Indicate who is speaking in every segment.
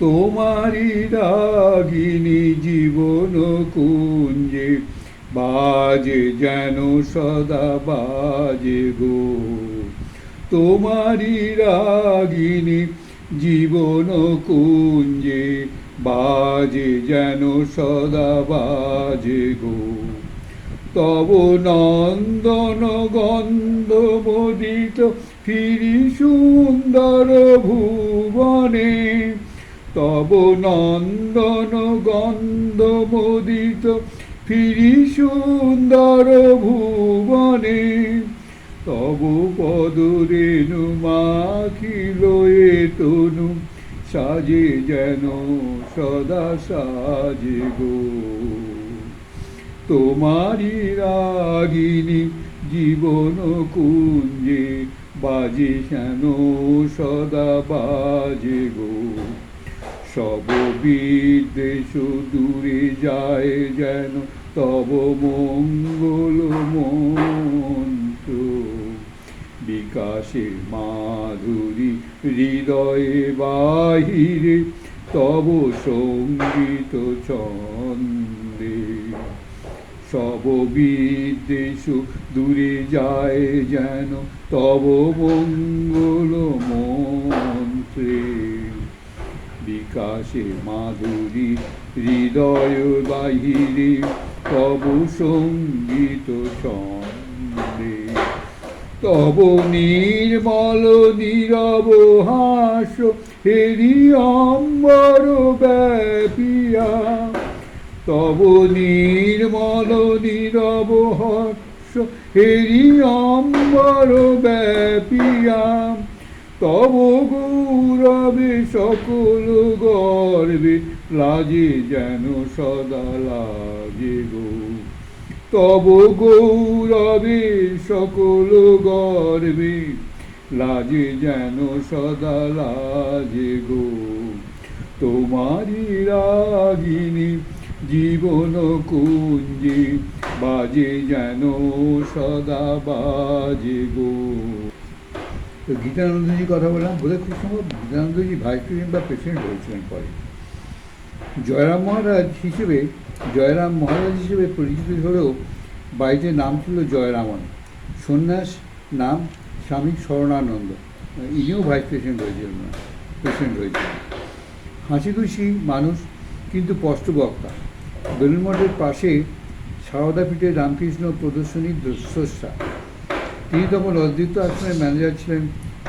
Speaker 1: তোমারি রাগিনী জীবন কুঞ্জে, বাজে যেন সদা বাজে গো। তোমারি রাগিনী জীবন কুঞ্জে, বাজে যেন সদা বাজে গো। তব নন্দন গন্ধ মোদিত ফিরি সুন্দর ভুবনে নন্দন গন্ধ মোদিত, ফিরি সুন্দর ভুবনে। তব পদরেণু মাখিল তনু, সাজে যেন সদা সাজে গো। তোমারি রাগিনী জীবন কুঞ্জে, বাজে যেন সদা বাজে গো। সব বিদ্বেষ দূরে যায় যেন তব মঙ্গল মন্ত্র। বিকাশে মাধুরী হৃদয়ে বাহিরে তব সংগীত ছন্দে। সব বিদ্বেষ দূরে যায় যেন তব মঙ্গল মন্ত্রে। বিকাশে মাধুরী, হৃদয় বাহিরে তব সংগীত ছন্দে। তব নির্মল, নীরব হাস, হেরি অম্বর ব্যাপিয়া। তব নির্মল, নীরব হর্ষ হেরি অম্বর ব্যাপিয়া। তব গৌরবে সকল গর্বে লাজে যেন সদা লাগে গো। তব গৌরবে সকল গর্বে লাজে যেন সদা লাজে গো। তোমারি রাগিনী জীবন কুঞ্জে, বাজে যেন সদা বাজে গো। তো গীতানন্দজির কথা বললাম, বোধহয় খুব সম্ভব গীতানন্দজি ভাইস প্রেসিডেন্ট বা প্রেসিডেন্ট হয়েছিলেন পরে। জয়রাম মহারাজ হিসেবে, জয়রাম মহারাজ হিসেবে পরিচিত হলেও বাড়িতে নাম ছিল জয়রামন। সন্ন্যাস নাম স্বামী শরণানন্দ। ইনিও ভাইস প্রেসিডেন্ট হয়েছিলেন প্রেসিডেন্ট হয়েছিলেন। হাসি খুশি মানুষ, কিন্তু স্পষ্ট বক্তা বেলুন মঠের পাশে সারদাপীঠে রামকৃষ্ণ প্রদর্শনীর স্রষ্টা তিনি তখন অদ্বৈত আশ্রমের ম্যানেজার ছিলেন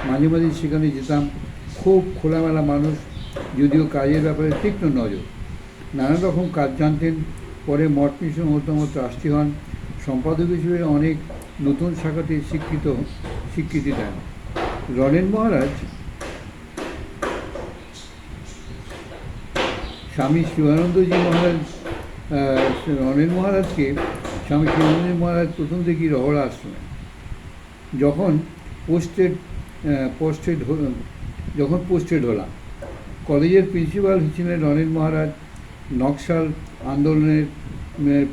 Speaker 1: মাঝে মাঝে সেখানে যেতাম। খুব খোলামেলা মানুষ, যদিও কাজের ব্যাপারে তীক্ষ্ণ নজর। নানা রকম কাজ জানতেন, পরে মঠ মিশন অন্যতম ট্রাস্টি হন। সম্পাদক হিসেবে অনেক নতুন শাখাতে স্বীকৃত, স্বীকৃতি দেন। রনেন মহারাজ স্বামী শিবানন্দজি মহারাজ রনেন মহারাজকে স্বামী শিবানন্দ মহারাজ প্রথম থেকেই রহড়া আশ্রমে যখন পোস্টেড পোস্টেড যখন পোস্টেড হলাম, কলেজের প্রিন্সিপাল ছিলেন রনেন মহারাজ, নকশাল আন্দোলনের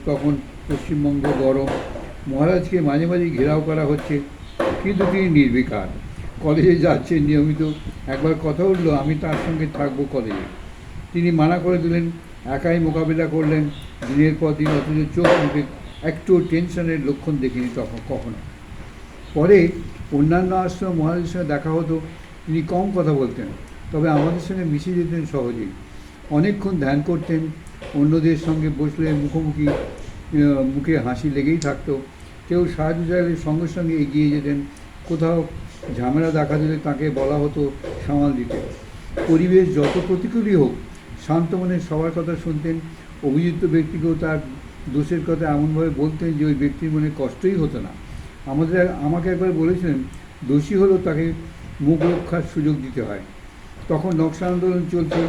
Speaker 1: তখন পশ্চিমবঙ্গ গরম, মহারাজকে মাঝে মাঝে ঘেরাও করা হচ্ছে কিন্তু তিনি নির্বিকার। কলেজে যাচ্ছেন নিয়মিত, একবার কথা উঠল, আমি তার সঙ্গে থাকব কলেজে। তিনি মানা করে দিলেন, একাই মোকাবিলা করলেন, দিনের পর দিন অথচ চোখ মুখে একটু টেনশনের লক্ষণ দেখিনি তখন, কখনো। পরে অন্যান্য আশ্রম মহারাজের সঙ্গে দেখা হতো, তিনি কম কথা বলতেন, তবে আমাদের সঙ্গে মিশে যেতেন সহজেই। অনেকক্ষণ ধ্যান করতেন, অন্যদের সঙ্গে বসলে মুখোমুখি মুখে হাসি লেগেই থাকতো। কেউ সাহায্য চাইলে সঙ্গে সঙ্গে এগিয়ে যেতেন, কোথাও ঝামেলা দেখা দিলে তাকে বলা হতো সামাল দিতে। পরিবেশ যত প্রতিকূলই হোক, শান্ত মনে সবার কথা শুনতেন, অভিযুক্ত ব্যক্তিকেও তার দোষের কথা এমনভাবে বলতেন যে ওই ব্যক্তির মনে কষ্টই হতো না। আমাদের, আমাকে একবার বলেছিলেন, দোষী হলেও তাকে মুখ রক্ষার সুযোগ দিতে হয়। তখন নকশা আন্দোলন চলছে,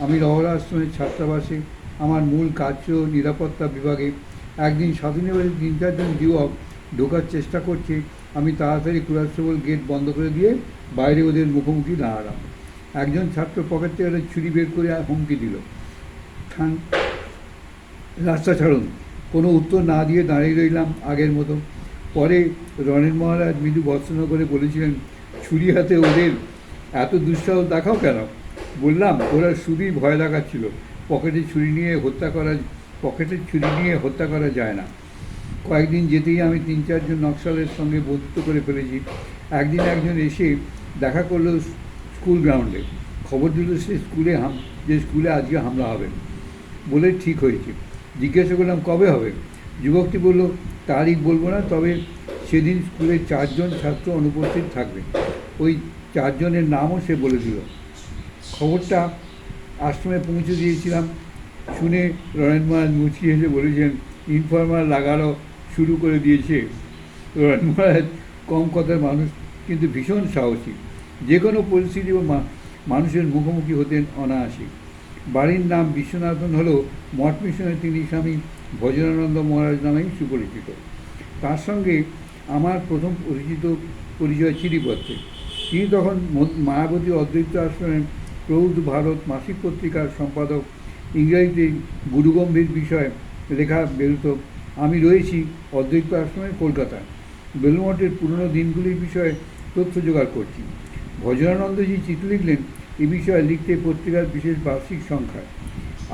Speaker 1: আমি রহরা আশ্রমের ছাত্রাবাসে। আমার মূল কাজ নিরাপত্তা বিভাগে। একদিন স্বাধীনবাদী তিন চারজন যুবক ঢোকার চেষ্টা করছে। আমি তাড়াতাড়ি কুরাসবল গেট বন্ধ করে দিয়ে বাইরে ওদের মুখোমুখি দাঁড়ালাম। একজন ছাত্র পকেট থেকে একটা ছুরি বের করে হুমকি দিল। রাস্তা ছাড়ুন। কোনো উত্তর না দিয়ে দাঁড়িয়ে রইলাম আগের মতো। পরে রণেন মহারাজ মৃদু ভর্সনা করে বলেছিলেন, ছুরি হাতে ওদের এত দুঃসাহস দেখাও কেন? বললাম, ওরা শুধুই ভয় লাগাচ্ছিল পকেটে ছুরি নিয়ে হত্যা করা, পকেটে ছুরি নিয়ে হত্যা করা যায় না। কয়েকদিন যেতেই আমি তিন চারজন নকশালের সঙ্গে বন্ধুত্ব করে ফেলেছি। একদিন একজন এসে দেখা করল স্কুল গ্রাউন্ডে। খবর দিল সে স্কুলে যে স্কুলে আজকে হামলা হবে। বলে ঠিক হয়েছে। জিজ্ঞাসা করলাম, কবে হবে? যুবকটি বলল তারিখ বলব না, তবে সেদিন স্কুলে চারজন ছাত্র অনুপস্থিত থাকবে। ওই চারজনের নামও সে বলে দিল। খবরটা আশ্রমে পৌঁছে দিয়েছিলাম। শুনে রণেন মহারাজ মুচকি হেসে বলেছেন ইনফরমার লাগানো শুরু করে দিয়েছে। রণেন মহারাজ কম কথার মানুষ, কিন্তু ভীষণ সাহসী। যে কোনো পরিস্থিতি মানুষের মুখোমুখি হতেন অনায়াসে। বাড়ির নাম বিশ্বনাথন হলেও মঠ মিশনে তিনি স্বামী ভজনানন্দ মহারাজ নামেই সুপরিচিত। তার সঙ্গে আমার প্রথম পরিচিত পরিচয় চিঠিপত্রে তিনি তখন মায়াবতী অদ্বৈত আশ্রমের প্রৌধ ভারত মাসিক পত্রিকার সম্পাদক, ইংরেজিতে গুরুগম্ভীর বিষয়ে লেখা বেরোত, আমি রয়েছি অদ্বৈত আশ্রমে কলকাতায়। বেলুমঠের পুরনো দিনগুলির বিষয়ে তথ্য জোগাড় করছি। ভজনানন্দজি চিঠি লিখলেন, এ বিষয়ে লিখতে পত্রিকার বিশেষ বার্ষিক সংখ্যা।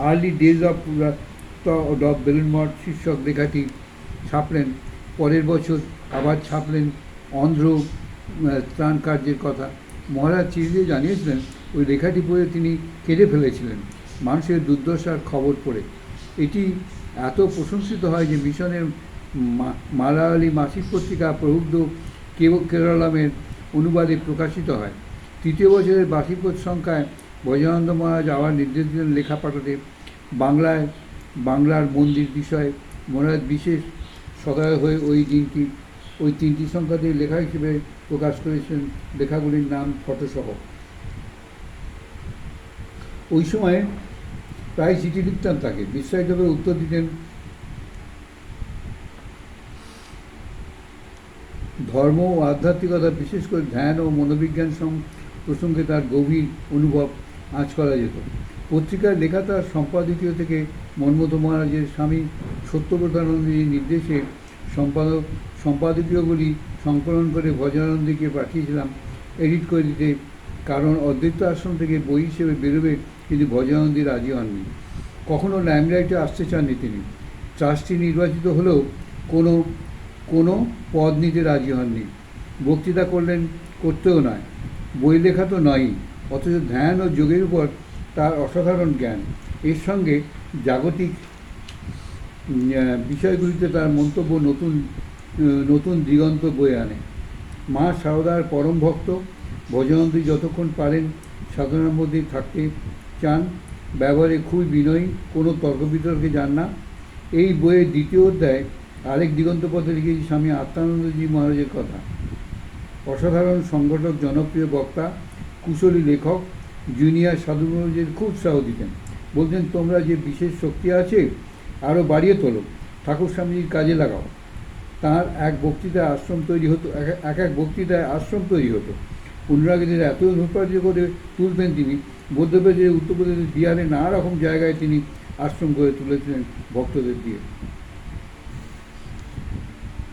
Speaker 1: Early days of of Belur Math শীর্ষক লেখাটি ছাপলেন। পরের বছর আবার ছাপলেন অন্ধ্র ত্রাণ কার্যের কথা। মহারাজ চিঠিতে জানিয়েছিলেন, ওই লেখাটি পড়ে তিনি কেঁদে ফেলেছিলেন। মানুষের দুর্দশার খবর পড়ে। এটি এত প্রশংসিত হয় যে মিশনের মালায়ালি মাসিক পত্রিকা প্রবুদ্ধ কেব- কেরলামের অনুবাদে প্রকাশিত হয়। তৃতীয় বছরের বার্ষিক সংখ্যায় বৈজনানন্দ মহারাজ আবার নির্দেশ দিলেন লেখা পাঠাতে। বাংলায় বাংলার মন্দির বিষয়ে মহারাজ বিশেষ সদয় হয়ে ওই দিনটি, ওই তিনটি সংখ্যাতে লেখা হিসেবে প্রকাশ করেছেন লেখাগুলির নাম ফটোসহ। ওই সময়ে প্রায় চিঠি লিখতাম তাকে। বিস্তারিতভাবে উত্তর দিতেন, ধর্ম ও আধ্যাত্মিকতা, বিশেষ করে ধ্যান ও মনোবিজ্ঞান প্রসঙ্গে তার গভীর অনুভব আঁচ করা যেত। পত্রিকার লেখা তার সম্পাদকীয় থেকে মন্মথ মহারাজের স্বামী সত্যব্রতানন্দের নির্দেশে সম্পাদক, সম্পাদকীয়গুলি সংকলন করে ভজনানন্দীকে পাঠিয়েছিলাম। এডিট করে দিতে, কারণ অদ্বৈত আশ্রম থেকে বই হিসেবে বেরোবে কিন্তু ভজনানন্দী রাজি হননি। কখনো ল্যামলাইটে আসতে চাননি তিনি। ট্রাস্টি নির্বাচিত হলেও কোনো কোনো পদ নিতে রাজি হননি। বক্তৃতা করলেন, করতেও নয়। বই লেখা তো নয়ই, অথচ ধ্যান ও যোগের উপর তার অসাধারণ জ্ঞান। এর সঙ্গে জাগতিক বিষয়গুলিতে তার মন্তব্য নতুন নতুন দিগন্ত বয়ে আনে। মা সারদার পরম ভক্ত, ভজনন্দী যতক্ষণ পারেন সাধনার মধ্যে থাকতে চান। ব্যবহারে খুবই বিনয়ী, কোনো তর্ক বিতর্কে যান না। এই বইয়ের দ্বিতীয় অধ্যায় আরেক দিগন্ত পথে লিখেছি স্বামী আত্মানন্দজি মহারাজের কথা। অসাধারণ সংগঠক, জনপ্রিয় বক্তা, কুশলী লেখক জুনিয়র সাধু খুব উৎসাহ দিতেন। বলতেন, তোমরা যে বিশেষ শক্তি আছে আরও বাড়িয়ে তোলো, ঠাকুর স্বামীজির কাজে লাগাও। তার এক বক্তৃতায় আশ্রম তৈরি হতো, এক- এক বক্তৃতায় আশ্রম তৈরি হতো। অনুরাগীদের এত অনুপ্রাণিত করে তুলতেন তিনি, মধ্যপ্রদেশের, উত্তরপ্রদেশের বিহারে নানা রকম জায়গায় তিনি আশ্রম করে তুলেছিলেন ভক্তদের দিয়ে।